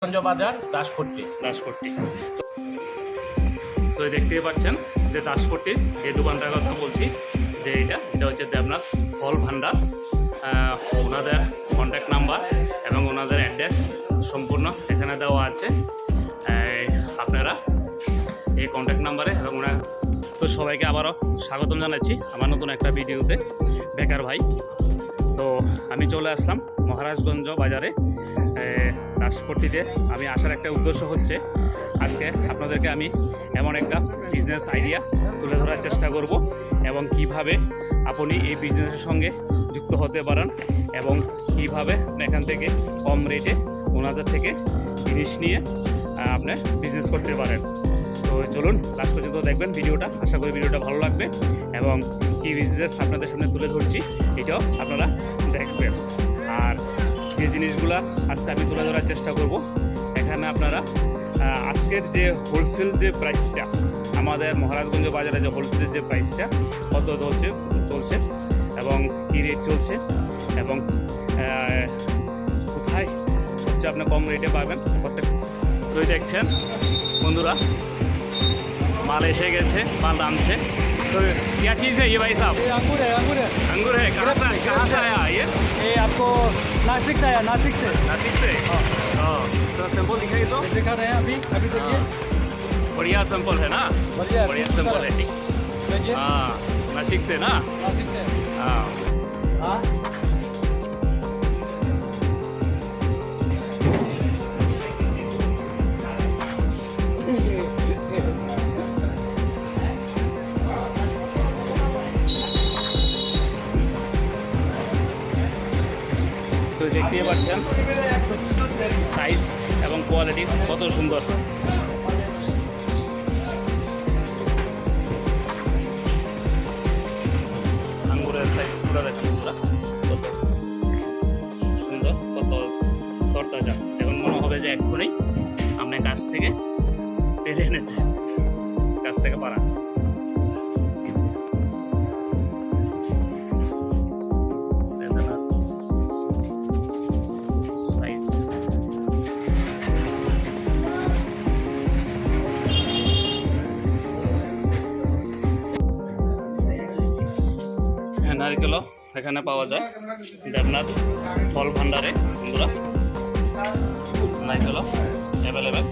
বাজার দাসপট্টি। দাসপট্টি। তো দেখতেই পাচ্ছেন যে দাসপট্টির যে দোকানটার কথা বলছি, যে এটা এটা হচ্ছে দেবনাথ ফল ভান্ডার। ওনাদের কন্ট্যাক্ট নাম্বার এবং ওনাদের অ্যাড্রেস সম্পূর্ণ এখানে দেওয়া আছে। আপনারা এই কন্ট্যাক্ট নাম্বারে এবং ওনার তো সবাইকে আবারও স্বাগতম জানাচ্ছি আমার নতুন একটা ভিডিওতে, বেকার ভাই। তো আমি চলে আসলাম মহারাজগঞ্জ বাজারে। দাসপট্টিতে আমি আসার একটা উদ্দেশ্য হচ্ছে, আজকে আপনাদেরকে আমি এমন একটা বিজনেস আইডিয়া তুলে ধরার চেষ্টা করব এবং কীভাবে আপনি এই বিজনেসের সঙ্গে যুক্ত হতে পারেন এবং কীভাবে এখান থেকে কম রেটে ওনাদের থেকে জিনিস নিয়ে আপনি বিজনেস করতে পারেন। তো চলুন লাস্ট পর্যন্ত দেখবেন ভিডিওটা। আশা করি ভিডিওটা ভালো লাগবে এবং কি বিজনেস আপনাদের সামনে তুলে ধরছি, এটাও আপনারা দেখবেন। যে জিনিসগুলা আজকে আমি তুলে ধরার চেষ্টা করব। এখানে আপনারা আজকের যে হোলসেল যে প্রাইসটা আমাদের মহারাজগঞ্জ বাজারে যে হোলসেল যে প্রাইসটা কত চলছে চলছে এবং কী রেট চলছে এবং কোথায় সবচেয়ে আপনি কম রেটে পাবেন, প্রত্যেক তো দেখছেন, বন্ধুরা माल ऐसे गए थे माल दाम से तो क्या चीज़ है ये भाई साहब ये अंगूर है अंगूर है अंगूर है कहाँ से कहाँ से आया ये ये आपको नासिक से आया नासिक से। नासिक से? हाँ। तो सैंपल दिखाइए तो। दिखा रहे हैं अभी अभी देखिए। हाँ, बढ़िया सैंपल है ना? बढ़िया बढ़िया सैंपल है ठीक। हाँ नासिक से ना? नासिक से। हाँ। हाँ তো দেখতেই পাচ্ছেন। সাইজ এবং কোয়ালিটি কত সুন্দর। নারকেলও এখানে পাওয়া যায়। দেবনাথ ফল ভান্ডারে বন্ধুরা। নারকেলও অ্যাভেলেবেল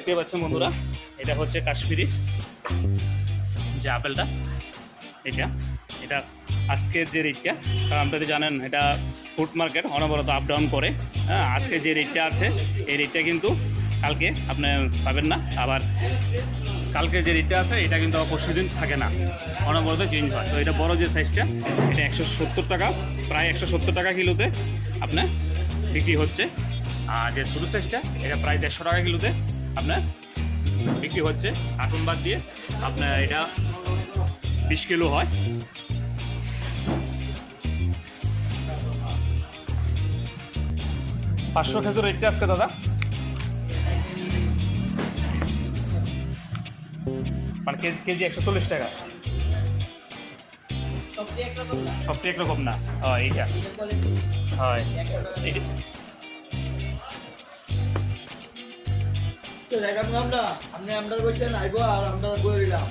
দেখতে পাচ্ছেন বন্ধুরা, এটা হচ্ছে কাশ্মীরি যে আপেলটা। এটা এটা আজকের যে রেটটা, কারণ আপনারা জানেন, এটা ফুড মার্কেট অনবরত আপ ডাউন করে। হ্যাঁ আজকে যে রেটটা আছে, এই রেটটা কিন্তু কালকে আপনি পাবেন না। আবার কালকে যে রেটটা আছে, এটা কিন্তু পরশু দিন থাকে না। অনবরত চেঞ্জ হয়। তো এটা বড় যে সাইজটা এটা একশো সত্তর টাকা, প্রায় একশো সত্তর টাকা কিলোতে আপনার বিক্রি হচ্ছে। আর যে ছোটো সাইজটা এটা প্রায় দেড়শো টাকা কিলোতে আপনার বিক্রি হচ্ছে। কার্টুন বাদ দিয়ে আপনার এটা বিশ কিলো হয়। পাঁচশো খেজুর রেটটা আজকে দাদা? মানে কেজি কেজি একশো চল্লিশ টাকা। সবটি একরকম না? হয় এইটা। হয়। তো দেখাবো আমরা আপনি আমরা বলছেন আইবো আর আমরা বই দিলাম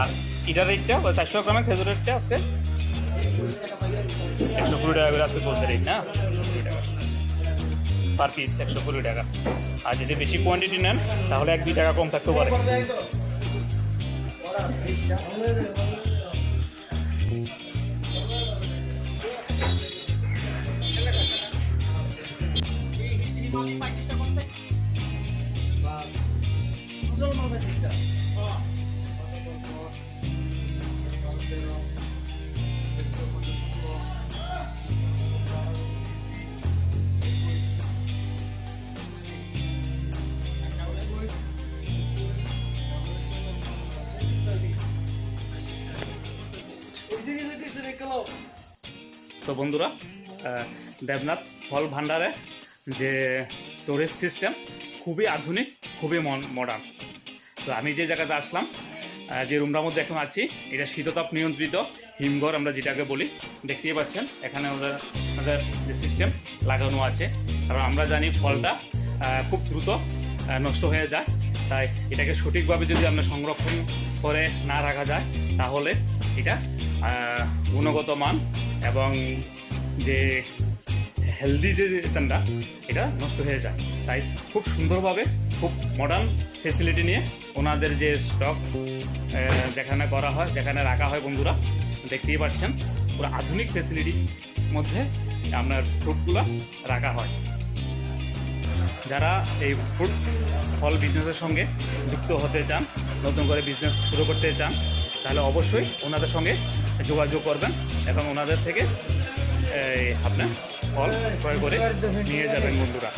আর ইটার রেটটা? বা চারশো গ্রামের খেজুর রেটটা আজকে? একশো কুড়ি টাকা করে আজকে চলছে রেট না? টাকা পার পিস একশো কুড়ি টাকা। আর যদি বেশি কোয়ান্টিটি নেন তাহলে এক দুই টাকা কম থাকতে পারে। তো বন্ধুরা দেবনাথ ফল ভাণ্ডারে যে স্টোরেজ সিস্টেম খুবই আধুনিক, খুবই মডার্ন তো আমি যে জায়গাতে আসলাম যে রুমটার মধ্যে এখন আছি, এটা শীততাপ নিয়ন্ত্রিত, হিমঘর আমরা যেটাকে বলি, দেখতেই পাচ্ছেন, এখানে আমাদের আমাদের যে সিস্টেম লাগানো আছে। কারণ আমরা জানি ফলটা খুব দ্রুত নষ্ট হয়ে যায়। তাই এটাকে সঠিকভাবে যদি আমরা সংরক্ষণ করে না রাখা যায়, তাহলে এটা গুণগত মান এবং যে হেলদি যে স্ট্যান্ডার্ড এটা নষ্ট হয়ে যায়। তাই খুব সুন্দরভাবে, খুব মডার্ন ফেসিলিটি নিয়ে ওনাদের যে স্টক যেখানে করা হয়, যেখানে রাখা হয় বন্ধুরা, দেখতেই পাচ্ছেন, পুরো আধুনিক ফেসিলিটির মধ্যে আপনার ফ্রুটগুলো রাখা হয়। যারা এই ফ্রুট ফল বিজনেসের সঙ্গে যুক্ত হতে চান, নতুন করে বিজনেস শুরু করতে চান, তাহলে অবশ্যই ওনাদের সঙ্গে যোগাযোগ করবেন এবং ওনাদের থেকে আপনার ফল ক্রয় করে নিয়ে যাবেন বন্ধুরা।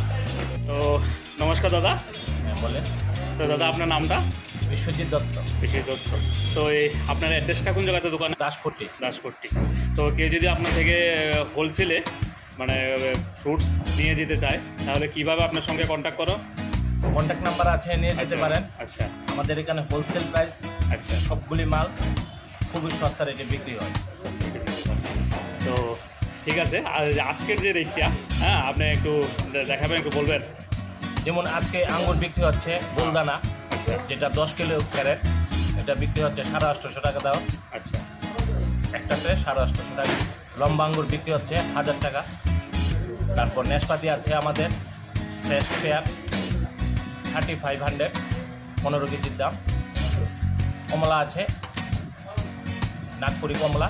তো নমস্কার দাদা। বলেন। তো দাদা আপনার নামটা? বিশ্বজিৎ দত্ত। বিশেষ দত্ত। তো এই আপনার অ্যাড্রেসটা কোন জায়গাতে দোকান? দাসপট্টি দাসপট্টি তো কেউ যদি আপনার থেকে হোলসেলে মানে ফ্রুটস নিয়ে যেতে চায় তাহলে কীভাবে আপনার সঙ্গে কন্ট্যাক্ট করো? কন্ট্যাক্ট নাম্বার আছে নিয়ে যেতে আচ্ছা, পারেন। আচ্ছা। আমাদের এখানে হোলসেল প্রাইস আচ্ছা। সবগুলি মাল খুবই সস্তা রেটে বিক্রি হয়। ঠিক আছে? আর আজকের যে রেটটা হ্যাঁ আপনি একটু দেখাবেন একটু বলবেন? যেমন আজকে আঙ্গুর বিক্রি হচ্ছে গোলদানা আচ্ছা। যেটা দশ কিলো ক্যারেট এটা বিক্রি হচ্ছে সাড়ে আটশোশো টাকা দাও আচ্ছা। একটাতে সাড়ে আটশোশো টাকা। লম্বা আঙ্গুর বিক্রি হচ্ছে হাজার টাকা। তারপর নেশপাতি আছে আমাদের fresh fair thirty five hundred পনেরো কেজির দাম। কমলা আছে নাগপুরি কমলা।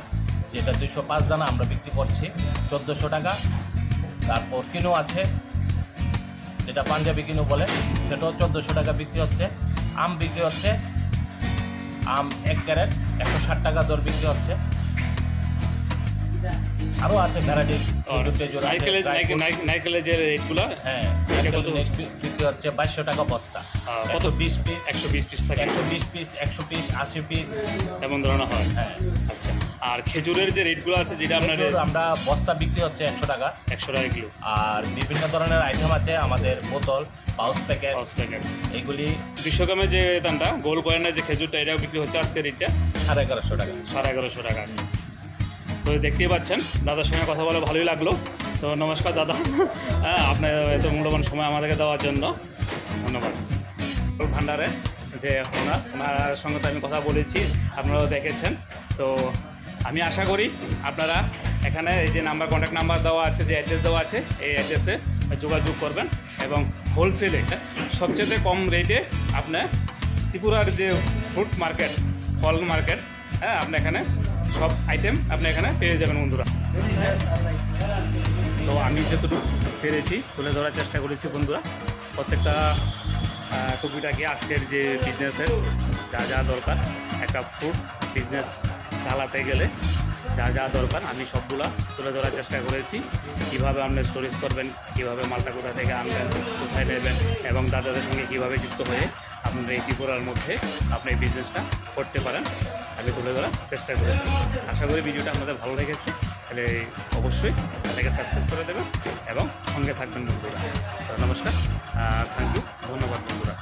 যেটা দুইশো পাঁচ দানা আমরা বিক্রি করছি চোদ্দোশো টাকা। তারপর কিনো আছে যেটা পাঞ্জাবি কিনো বলে সেটাও চোদ্দোশো টাকা বিক্রি হচ্ছে। আম বিক্রি হচ্ছে আম এক ক্যারেট একশো ষাট টাকা দর বিক্রি হচ্ছে। আরও আছে ভ্যারাইটি আর নারকেলের যে রেটগুলো। হ্যাঁ। এটা কত? বিক্রি হচ্ছে বাইশশো টাকা বস্তা। কত কত? বিশ পিস? একশো বিশ পিস থাকে। একশো বিশ পিস একশো পিস আশি পিস। এমন ধরনের হয়। হ্যাঁ। আচ্ছা। আর খেজুরের যে রেটগুলো আছে যেটা আপনার আমরা বস্তা বিক্রি হচ্ছে একশো টাকা। একশো টাকা কিলো। আর বিভিন্ন ধরনের আইটেম আছে আমাদের বোতল পাউচ প্যাকেট। পাঁচ প্যাকেট। এগুলি বিশ্বকামের যে দামটা গোল কয়েনের যে খেজুরটা এটাও বিক্রি হচ্ছে আজকে রেটটা সাড়ে এগারোশো টাকা। সাড়ে এগারোশো টাকা। তো দেখতেই পাচ্ছেন দাদার সঙ্গে কথা বলে ভালোই লাগল। তো নমস্কার দাদা। হ্যাঁ আপনার এত মূল্যবান সময় আমাদেরকে দেওয়ার জন্য। ধন্যবাদ। ভান্ডারে যে ওনার ওনার সঙ্গে তো আমি কথা বলেছি, আপনারাও দেখেছেন। তো আমি আশা করি আপনারা এখানে এই যে নাম্বার কন্ট্যাক্ট নাম্বার দেওয়া আছে, যে অ্যাড্রেস দেওয়া আছে, এই অ্যাড্রেসে যোগাযোগ করবেন এবং হোলসেলে সবচেয়ে কম রেটে আপনার ত্রিপুরার যে ফ্রুট মার্কেট ফল মার্কেট হ্যাঁ আপনি এখানে সব আইটেম আপনি এখানে পেয়ে যাবেন বন্ধুরা। তো আমি যতটুকু পেরেছি, তুলে ধরার চেষ্টা করেছি বন্ধুরা। প্রত্যেকটা টুপিটাকে আজকের যে বিজনেসের যা যা দরকার, একটা ফুড বিজনেস চালাতে গেলে যা যা দরকার, আমি সবগুলা তুলে ধরার চেষ্টা করেছি। কীভাবে আপনি স্টোরেজ করবেন, কীভাবে মালটা কোথা থেকে আনবেন, কোথায় নেবেন, এবং দাদাদের সঙ্গে কীভাবে যুক্ত হয়ে আপনার এই ত্রিপুরার মধ্যে আপনি বিজনেসটা করতে পারেন, আমি তুলে ধরার চেষ্টা করেছি। আশা করি ভিডিওটা আপনাদের ভালো লেগেছে, তাহলে অবশ্যই তাদেরকে সাবস্ক্রাইব করে দেবেন এবং সঙ্গে থাকবেন বন্ধুরা। নমস্কার থ্যাংক ইউ ধন্যবাদ বন্ধুরা।